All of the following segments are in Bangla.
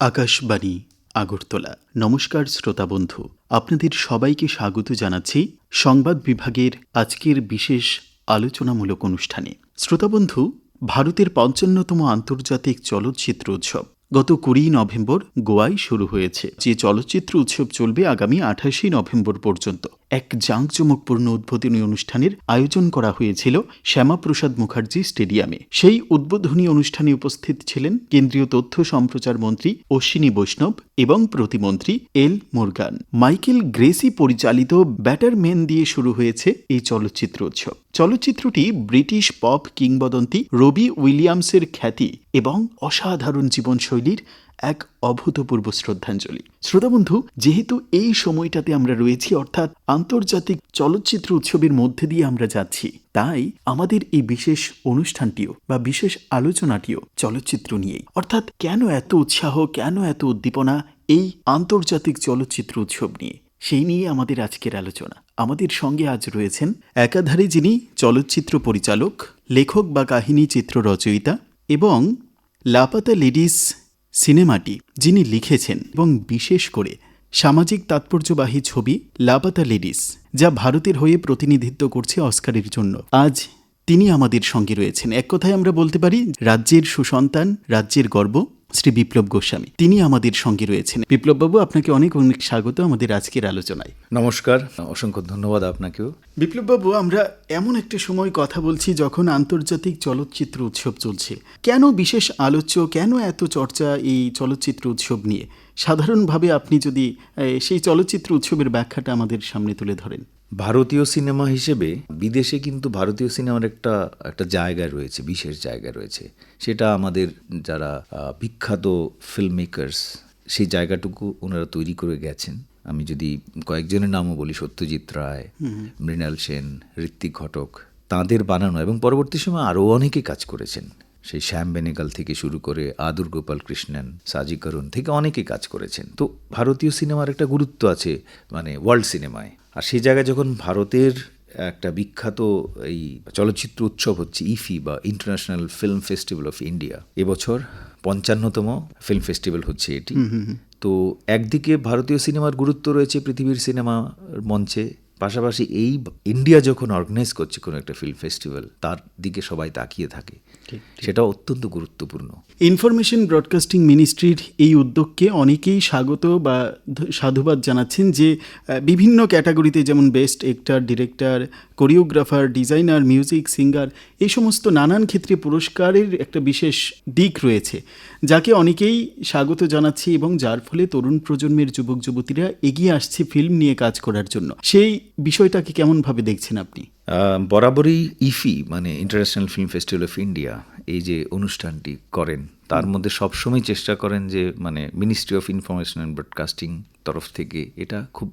আকাশবাণী, আগরতলা। নমস্কার শ্রোতা বন্ধু, আপনাদের সবাইকে স্বাগত জানাচ্ছি সংবাদ বিভাগের আজকের বিশেষ আলোচনামূলক অনুষ্ঠানে। শ্রোতা বন্ধু, ভারতের পঞ্চান্নতম আন্তর্জাতিক চলচ্চিত্র উৎসব। গত কুড়ি নভেম্বর গোয়ায় শুরু হয়েছে। যে চলচ্চিত্র উৎসব চলবে আগামী আঠাশে নভেম্বর পর্যন্ত। এক জাঁকজমকপূর্ণ উদ্বোধনী অনুষ্ঠানের আয়োজন করা হয়েছিল শ্যামাপ্রসাদ মুখার্জি স্টেডিয়ামে। সেই উদ্বোধনী অনুষ্ঠানে উপস্থিত ছিলেন কেন্দ্রীয় তথ্য সম্প্রচার মন্ত্রী অশ্বিনী বৈষ্ণব এবং প্রতিমন্ত্রী এল মুরগান। মাইকেল গ্রেসি পরিচালিত ব্যাটার মেন দিয়ে শুরু হয়েছে এই চলচ্চিত্র উৎসব চলচ্চিত্রটি ব্রিটিশ পপ কিংবদন্তি রবি উইলিয়ামসের খ্যাতি এবং অসাধারণ জীবনশৈলীর এক অভূতপূর্ব শ্রদ্ধাঞ্জলি। শ্রোতাবন্ধু যেহেতু এই সময়টাতে আমরা রয়েছি, অর্থাৎ আন্তর্জাতিক চলচ্চিত্র উৎসবের মধ্যে দিয়ে আমরা যাচ্ছি, তাই আমাদের এই বিশেষ অনুষ্ঠানটিও বা বিশেষ আলোচনাটিও চলচ্চিত্র নিয়েই। অর্থাৎ কেন এত উৎসাহ, কেন এত উদ্দীপনা এই আন্তর্জাতিক চলচ্চিত্র উৎসব নিয়ে? সেই নিয়ে আমাদের আজকের আলোচনা। আমাদের সঙ্গে আজ রয়েছেন একাধারে যিনি চলচ্চিত্র পরিচালক, লেখক বা কাহিনী চিত্র রচয়িতা এবং লাপাতা লেডিস সিনেমাটি যিনি লিখেছেন এবং বিশেষ করে সামাজিক তাৎপর্যবাহী ছবি লাপাতা লেডিস, যা ভারতের হয়ে প্রতিনিধিত্ব করছে অস্কারের জন্য। আজ তিনি আমাদের সঙ্গে রয়েছেন। এক কথায় আমরা বলতে পারি রাজ্যের সুসন্তান রাজ্যের গর্ব শ্রী বিপ্লব গোস্বামী। তিনি আমাদের সঙ্গে রয়েছেন। বিপ্লববাবু আপনাকে অনেক অনেক স্বাগত আমাদের আজকের আলোচনায়। নমস্কার অসংখ্য ধন্যবাদ আপনাকেও। বিপ্লববাবু আমরা এমন একটা সময় কথা বলছি যখন আন্তর্জাতিক চলচ্চিত্র উৎসব চলছে। কেন বিশেষ আলোচ্য কেন এত চর্চা এই চলচ্চিত্র উৎসব নিয়ে? সাধারণভাবে আপনি যদি সেই চলচ্চিত্র উৎসবের ব্যাখ্যাটা আমাদের সামনে তুলে ধরেন। ভারতীয় সিনেমা হিসেবে বিদেশে কিন্তু ভারতীয় সিনেমার একটা একটা জায়গা রয়েছে বিশেষ জায়গা রয়েছে। সেটা আমাদের যারা বিখ্যাত ফিল্ম মেকার্স সেই জায়গাটুকু ওনারা তৈরি করে গেছেন। আমি যদি কয়েকজনের নামও বলি সত্যজিৎ রায় মৃণাল সেন ঋত্বিক ঘটক তাঁদের বানানো এবং পরবর্তী সময় আরও অনেকে কাজ করেছেন। সেই শ্যাম বেনেগাল থেকে শুরু করে আদুর গোপাল কৃষ্ণন সাজি করুন থেকে অনেকে কাজ করেছেন। তো ভারতীয় সিনেমার একটা গুরুত্ব আছে মানে ওয়ার্ল্ড সিনেমায় আর সেই জায়গায় যখন ভারতের একটা বিখ্যাত এই চলচ্চিত্র উৎসব হচ্ছে ইফি বা International Film Festival of India এবছর পঞ্চান্নতম ফিল্ম ফেস্টিভ্যাল হচ্ছে এটি। তো একদিকে ভারতীয় সিনেমার গুরুত্ব রয়েছে পৃথিবীর সিনেমার মঞ্চে পাশাপাশি এই ইন্ডিয়া যখন অর্গানাইজ করছে কোনো একটা ফিল্ম ফেস্টিভ্যাল তার দিকে সবাই তাকিয়ে থাকে। সেটা অত্যন্ত গুরুত্বপূর্ণ। ইনফরমেশন ব্রডকাস্টিং মিনিস্ট্রির এই উদ্যোগকে অনেকেই স্বাগত বা সাধুবাদ জানাচ্ছেন যে বিভিন্ন ক্যাটাগরিতে যেমন best actor director choreographer designer music singer এই সমস্ত নানান ক্ষেত্রে পুরস্কারের একটা বিশেষ দিক রয়েছে যাকে অনেকেই স্বাগত জানাচ্ছে এবং যার ফলে তরুণ প্রজন্মের যুবক যুবতীরা এগিয়ে আসছে ফিল্ম নিয়ে কাজ করার জন্য। সেই বিষয়টাকে কেমনভাবে দেখছেন আপনি? আহ, বরাবরই ইফি মানে International Film Festival of India এই যে অনুষ্ঠানটি করেন তার মধ্যে সবসময় চেষ্টা করেন যে মানে Ministry of Information and Broadcasting তরফ থেকে এটা খুব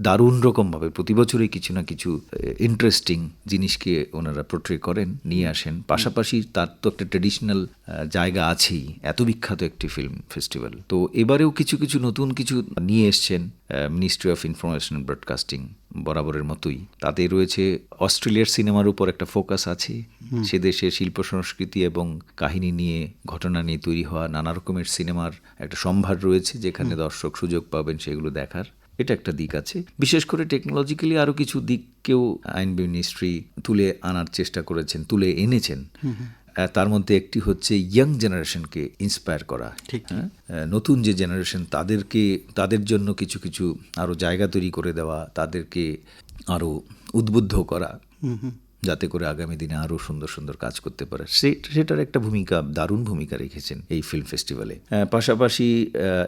দারুণ রকমভাবে প্রতি বছরই কিছু না কিছু ইন্টারেস্টিং জিনিসকে ওনারা পোট্রে করেন নিয়ে আসেন। পাশাপাশি তার তো একটা ট্রেডিশনাল জায়গা আছেই এত বিখ্যাত একটি ফিল্ম ফেস্টিভ্যাল তো এবারেও কিছু কিছু নতুন কিছু নিয়ে এসছেন মিনিস্ট্রি অফ ইনফরমেশন ব্রডকাস্টিং বরাবরের মতোই। তাতে রয়েছে অস্ট্রেলিয়ার সিনেমার উপর একটা ফোকাস আছে। সে দেশের শিল্প সংস্কৃতি এবং কাহিনী নিয়ে ঘটনা নিয়ে তৈরি হওয়া নানা রকমের সিনেমার একটা সম্ভার রয়েছে যেখানে দর্শক সুযোগ পাবেন সেগুলো দেখার। এটা একটা দিক আছে। বিশেষ করে টেকনোলজিক্যালি আরও কিছু দিককেও আইন মিনিস্ট্রি তুলে আনার চেষ্টা করেছেন তুলে এনেছেন। তার মধ্যে একটি হচ্ছে ইয়াং জেনারেশনকে ইন্সপায়ার করা। ঠিক, হ্যাঁ? নতুন যে জেনারেশন তাদেরকে তাদের জন্য কিছু কিছু আরও জায়গা তৈরি করে দেওয়া তাদেরকে আরও উদ্বুদ্ধ করা। যাতে করে আগামী দিনে আরও সুন্দর সুন্দর কাজ করতে পারে। সেটার একটা ভূমিকা, দারুণ ভূমিকা রেখেছেন এই ফিল্ম ফেস্টিভ্যালে পাশাপাশি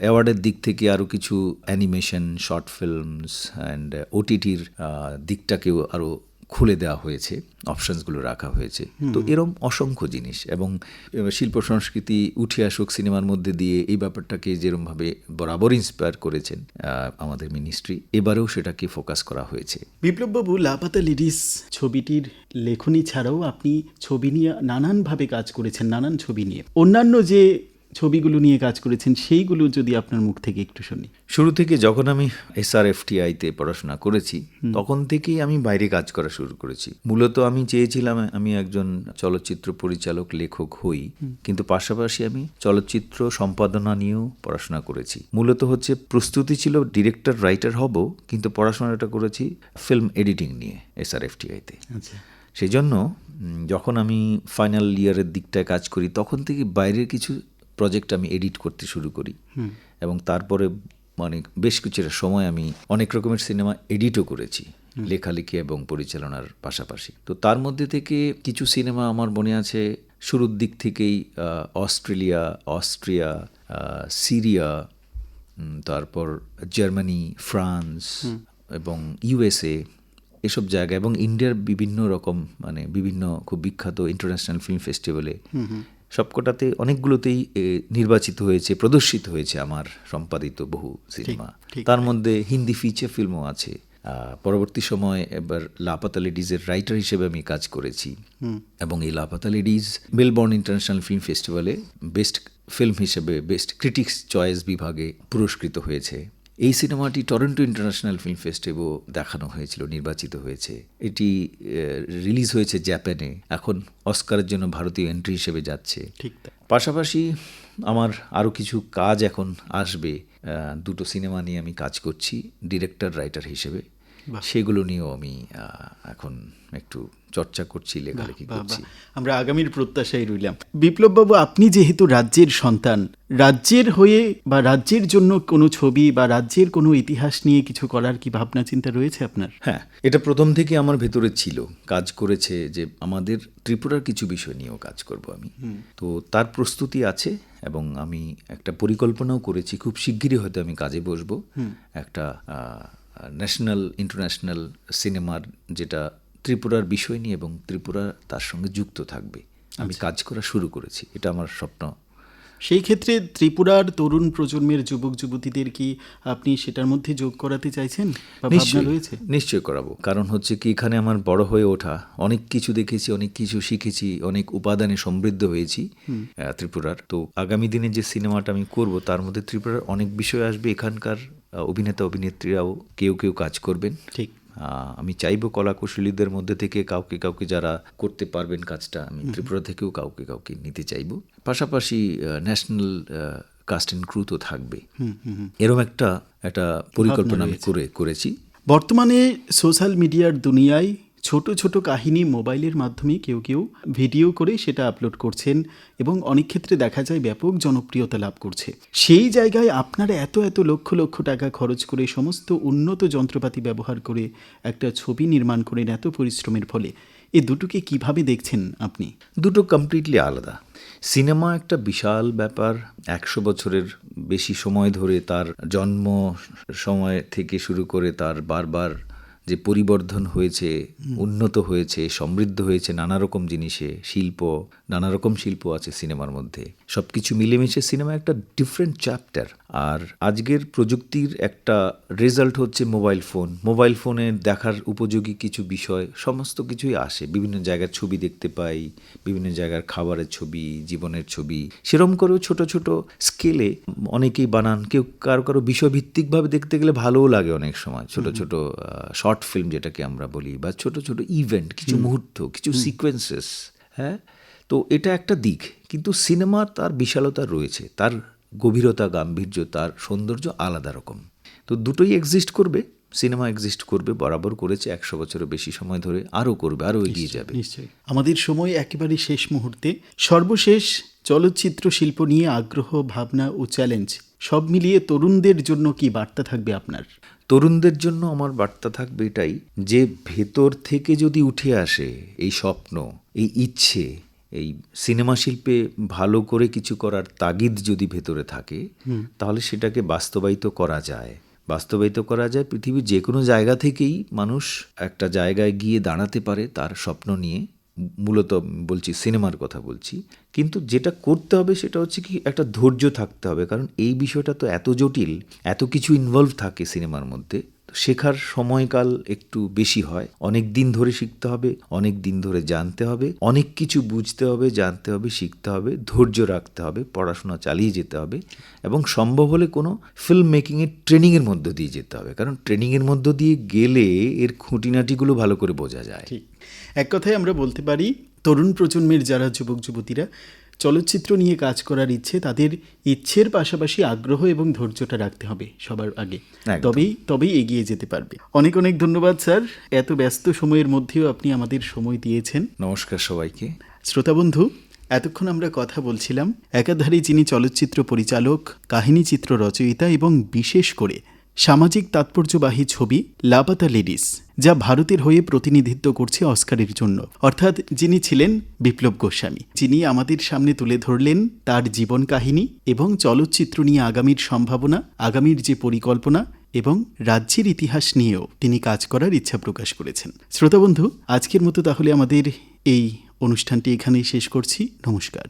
অ্যাওয়ার্ডের দিক থেকে আরও কিছু অ্যানিমেশন শর্ট ফিল্মস অ্যান্ড ওটিটির দিকটাকেও আরও খুলে দেওয়া হয়েছে অপশনসগুলো রাখা হয়েছে। তো এরম অসংখ্য জিনিস এবং শিল্প সংস্কৃতি উঠে আসুক সিনেমার মধ্যে দিয়ে এই ব্যাপারটাকে যেরমভাবে বরাবর ইন্সপায়ার করেছেন আমাদের মিনিস্ট্রি এবারেও সেটাকে ফোকাস করা হয়েছে। বিপ্লববাবু লাপাতা লিডিস ছবিটির লেখনী ছাড়াও আপনি ছবি নিয়ে নানানভাবে কাজ করেছেন নানান ছবি নিয়ে। অন্যান্য যে ছবিগুলো নিয়ে কাজ করেছেন সেইগুলো যদি আপনার মুখ থেকে একটু শুনি। শুরু থেকে যখন আমি এস আর এসআরএফটিআইতে পড়াশোনা করেছি তখন থেকেই আমি বাইরে কাজ করা শুরু করেছি। মূলত আমি চেয়েছিলাম আমি একজন চলচ্চিত্র পরিচালক লেখক হই কিন্তু পাশাপাশি আমি চলচ্চিত্র সম্পাদনা নিয়েও পড়াশোনা করেছি। মূলত হচ্ছে প্রস্তুতি ছিল ডিরেক্টর রাইটার হব কিন্তু পড়াশোনাটা করেছি ফিল্ম এডিটিং নিয়ে এস আর এসআরএফটিআইতে আচ্ছা। সেই জন্য যখন আমি ফাইনাল ইয়ারের দিকটায় কাজ করি তখন থেকে বাইরের কিছু প্রজেক্ট আমি এডিট করতে শুরু করি। এবং তারপরে মানে বেশ কিছুটা সময় আমি অনেক রকমের সিনেমা এডিটও করেছি লেখালেখি এবং পরিচালনার পাশাপাশি। তো তার মধ্যে থেকে কিছু সিনেমা আমার মনে আছে শুরুর দিক থেকেই অস্ট্রেলিয়া অস্ট্রিয়া সিরিয়া তারপর জার্মানি ফ্রান্স এবং ইউএসএ এসব জায়গা এবং ইন্ডিয়ার বিভিন্ন রকম মানে বিভিন্ন খুব বিখ্যাত ইন্টারন্যাশনাল ফিল্ম ফেস্টিভ্যালে সবকটাতে অনেকগুলোতেই নির্বাচিত হয়েছে প্রদর্শিত হয়েছে আমার সম্পাদিত বহু সিনেমা। তার মধ্যে হিন্দি ফিচার ফিল্মও আছে। পরবর্তী সময় এবার লাপাতা লেডিজের রাইটার হিসেবে আমি কাজ করেছি। এবং এই Laapataa Ladies Melbourne International Film ফেস্টিভ্যালে বেস্ট ফিল্ম হিসেবে বেস্ট ক্রিটিক্স চয়েস বিভাগে পুরস্কৃত হয়েছে। এই সিনেমাটি টরন্টো ইন্টারন্যাশনাল ফিল্ম ফেস্টিভ্যালও দেখানো হয়েছিল নির্বাচিত হয়েছে। এটি রিলিজ হয়েছে জাপানে এখন অস্কারের জন্য ভারতীয় এন্ট্রি হিসেবে যাচ্ছে। ঠিক পাশাপাশি আমার আরও কিছু কাজ এখন আসবে। দুটো সিনেমা নিয়ে আমি কাজ করছি ডিরেক্টর রাইটার হিসেবে। সেগুলো নিয়েও আমি এখন একটু চর্চা করছি লেখালেখি করছি। আমরা আগামীর প্রত্যাশায় রইলাম। বিপ্লববাবু আপনি যেহেতু রাজ্যের সন্তান রাজ্যের হয়ে বা রাজ্যের জন্য কোনো ছবি বা রাজ্যের কোনো ইতিহাস নিয়ে কিছু করার কি ভাবনা চিন্তা রয়েছে আপনার? হ্যাঁ এটা প্রথম থেকে আমার ভেতরে ছিল। কাজ করেছে যে আমাদের ত্রিপুরার কিছু বিষয় নিয়েও কাজ করব আমি। তো তার প্রস্তুতি আছে এবং আমি একটা পরিকল্পনাও করেছি। খুব শিগগিরই হয়তো আমি কাজে বসবো। একটা ন্যাশনাল ইন্টারন্যাশনাল সিনেমার যেটা ত্রিপুরার বিষয় নিয়ে এবং ত্রিপুরা তার সঙ্গে যুক্ত থাকবে। আমি কাজ করা শুরু করেছি। এটা আমার স্বপ্ন। সেই ক্ষেত্রে ত্রিপুরার তরুণ প্রজন্মের যুবক যুবতীদের কি আপনি সেটার মধ্যে যোগ করাতে চাইছেন? রয়েছে? নিশ্চয়ই করাবো। কারণ হচ্ছে কি এখানে আমার বড় হয়ে ওঠা অনেক কিছু দেখেছি অনেক কিছু শিখেছি অনেক উপাদানে সমৃদ্ধ হয়েছি ত্রিপুরার। তো আগামী দিনে যে সিনেমাটা আমি করব তার মধ্যে ত্রিপুরার অনেক বিষয় আসবে এখানকার অভিনেতা অভিনেত্রীরাও কেউ কেউ কাজ করবেন। ঠিক। আমি চাইব কলাকুশলীদের মধ্যে থেকে কাউকে কাউকে যারা করতে পারবেন কাজটা আমি ত্রিপুরা থেকেও কাউকে কাউকে নিতে চাইব। পাশাপাশি ন্যাশনাল কাস্ট অ্যান্ড ক্রু তো থাকবে। এরকম একটা একটা পরিকল্পনা আমি করে করেছি। বর্তমানে সোশ্যাল মিডিয়ার দুনিয়ায় ছোট ছোট কাহিনী মোবাইলের মাধ্যমে কেউ কেউ ভিডিও করে সেটা আপলোড করছেন এবং অনেক ক্ষেত্রে দেখা যায় ব্যাপক জনপ্রিয়তা লাভ করছে। সেই জায়গায় আপনারা এত এত লক্ষ লক্ষ টাকা খরচ করে সমস্ত উন্নত যন্ত্রপাতি ব্যবহার করে একটা ছবি নির্মাণ করেন এত পরিশ্রমের ফলে। এ দুটোকে কীভাবে দেখছেন আপনি? দুটো কমপ্লিটলি আলাদা। সিনেমা একটা বিশাল ব্যাপার। একশো বছরের বেশি সময় ধরে তার জন্ম সময় থেকে শুরু করে তার বারবার যে পরিবর্ধন হয়েছে উন্নত হয়েছে সমৃদ্ধ হয়েছে নানা রকম জিনিসে শিল্প নানা রকম শিল্প আছে সিনেমার মধ্যে। সব কিছু মিলেমিশে সিনেমা একটা ডিফারেন্ট চ্যাপ্টার আর আজকের প্রযুক্তির একটা রেজাল্ট হচ্ছে মোবাইল ফোন মোবাইল ফোনে দেখার উপযোগী কিছু বিষয় সমস্ত কিছুই আসে। বিভিন্ন জায়গার ছবি দেখতে পাই বিভিন্ন জায়গার খাবারের ছবি জীবনের ছবি। সেরম করেও ছোট ছোট স্কেলে অনেকেই বানান। কেউ কারও কারও বিষয়ভিত্তিকভাবে দেখতে গেলে ভালোও লাগে অনেক সময়। ছোট ছোট শর্ট ফিল্ম যেটাকে আমরা বলি বা ছোট ছোট ইভেন্ট কিছু মুহূর্ত কিছু সিকোয়েন্সেস হ্যাঁ? তো এটা একটা দিক। কিন্তু সিনেমা তার বিশালতা রয়েছে তার গভীরতা গাম্ভীর্য তার সৌন্দর্য আলাদা রকম। তো দুটোই এক্সিস্ট করবে সিনেমা এক্সিস্ট করবে বরাবর করেছে একশো বছরের বেশি সময় ধরে আরও করবে আরও এগিয়ে যাবে। নিশ্চয়ই। আমাদের সময় একেবারে শেষ মুহূর্তে। সর্বশেষ চলচ্চিত্র শিল্প নিয়ে আগ্রহ ভাবনা ও চ্যালেঞ্জ সব মিলিয়ে তরুণদের জন্য কি বার্তা থাকবে আপনার? তরুণদের জন্য আমার বার্তা থাকবে এটাই যে ভেতর থেকে যদি উঠে আসে এই স্বপ্ন এই ইচ্ছে এই সিনেমা শিল্পে ভালো করে কিছু করার তাগিদ যদি ভেতরে থাকে তাহলে সেটাকে বাস্তবায়িত করা যায়। বাস্তবায়িত করা যায় পৃথিবীর যে কোনো জায়গা থেকেই মানুষ একটা জায়গায় গিয়ে দাঁড়াতে পারে তার স্বপ্ন নিয়ে মূলত বলছি সিনেমার কথা বলছি। কিন্তু যেটা করতে হবে সেটা হচ্ছে কি একটা ধৈর্য থাকতে হবে কারণ এই বিষয়টা তো এত জটিল এত কিছু ইনভলভ থাকে সিনেমার মধ্যে শেখার সময়কাল একটু বেশি হয়। অনেক দিন ধরে শিখতে হবে, অনেক দিন ধরে জানতে হবে, অনেক কিছু বুঝতে হবে, জানতে হবে, শিখতে হবে, ধৈর্য রাখতে হবে, পড়াশোনা চালিয়ে যেতে হবে এবং সম্ভব হলে কোনো ফিল্ম মেকিংয়ের ট্রেনিংয়ের মধ্য দিয়ে যেতে হবে। কারণ ট্রেনিংয়ের মধ্য দিয়ে গেলে এর খুঁটিনাটিগুলো ভালো করে বোঝা যায়। এক কথায় আমরা বলতে পারি, তরুণ প্রজন্মের যারা যুবক যুবতীরা চলচ্চিত্র নিয়ে কাজ করার ইচ্ছে তাদের ইচ্ছের পাশাপাশি আগ্রহ এবং ধৈর্যটা রাখতে হবে সবার আগে। তবেই তবেই এগিয়ে যেতে পারবে। অনেক অনেক ধন্যবাদ স্যার। এত ব্যস্ত সময়ের মধ্যেও আপনি আমাদের সময় দিয়েছেন। নমস্কার সবাইকে। শ্রোতা বন্ধু এতক্ষণ আমরা কথা বলছিলাম একাধারে যিনি চলচ্চিত্র পরিচালক কাহিনী চিত্র রচয়িতা এবং বিশেষ করে সামাজিক তাৎপর্যবাহী ছবি লাপাতা লেডিস, যা ভারতের হয়ে প্রতিনিধিত্ব করছে অস্কারের জন্য। অর্থাৎ যিনি ছিলেন বিপ্লব গোস্বামী, যিনি আমাদের সামনে তুলে ধরলেন তার জীবন কাহিনী এবং চলচ্চিত্র নিয়ে আগামীর সম্ভাবনা, আগামীর যে পরিকল্পনা এবং রাজ্যের ইতিহাস নিয়েও তিনি কাজ করার ইচ্ছা প্রকাশ করেছেন। শ্রোতাবন্ধু আজকের মতো তাহলে আমাদের এই অনুষ্ঠানটি এখানেই শেষ করছি। নমস্কার।